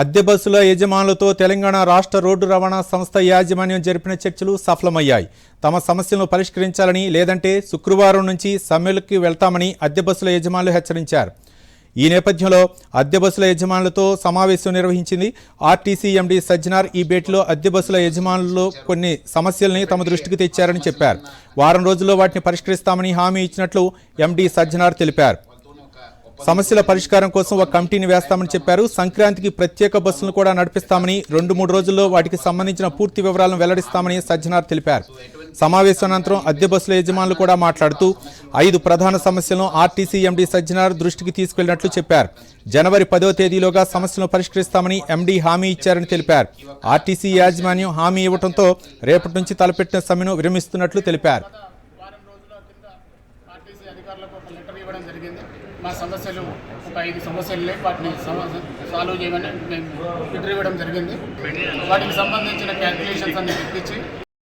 అద్దె బస్సుల యజమానులతో తెలంగాణ రాష్ట్ర రోడ్డు రవాణా సంస్థ యాజమాన్యం జరిపిన చర్చలు సఫలమయ్యాయి. తమ సమస్యలను పరిష్కరించాలని లేదంటే శుక్రవారం నుంచి సమ్మెలకు వెళ్తామని అద్దె బస్సుల యజమానులు హెచ్చరించారు. ఈ నేపథ్యంలో అద్దె బస్సుల యజమానులతో సమావేశం నిర్వహించింది ఆర్టీసీ ఎండీ సజ్జనార్. ఈ భేటీలో అద్దె బస్సుల యజమానులు కొన్ని సమస్యల్ని తమ దృష్టికి తెచ్చారని చెప్పారు. వారం రోజుల్లో వాటిని పరిష్కరిస్తామని హామీ ఇచ్చినట్లు ఎండీ సజ్జనార్ తెలిపారు. సమస్యల పరిష్కారం కోసం ఒక కమిటీని వేస్తామని చెప్పారు. సంక్రాంతికి ప్రత్యేక బస్సులను కూడా నడిపిస్తామని రెండు మూడు రోజుల్లో వాటికి సంబంధించిన పూర్తి వివరాలను వెల్లడిస్తామని సజ్జనార్ తెలిపారు. సమావేశం అనంతరం అద్దె బస్సుల యజమానులు కూడా మాట్లాడుతూ ఐదు ప్రధాన సమస్యలను ఆర్టీసీ ఎండీ సజ్జనార్ దృష్టికి తీసుకెళ్ళినట్లు చెప్పారు. జనవరి పదో తేదీలోగా సమస్యలను పరిష్కరిస్తామని ఎండీ హామీ ఇచ్చారని తెలిపారు. ఆర్టీసీ యాజమాన్యం హామీ ఇవ్వడంతో రేపటి నుంచి తలపెట్టిన సమ్మెను విరమిస్తున్నట్లు తెలిపారు. ఆర్టీసీ అధికారులకు ఒక లెటర్ ఇవ్వడం జరిగింది. మా సమస్యలు ఒక ఐదు సమస్యలు. లేవు వాటిని సాల్వ్ చేయమని మేము లెటర్ ఇవ్వడం జరిగింది. వాటికి సంబంధించిన క్యాల్కులేషన్స్ అన్ని తెప్పించి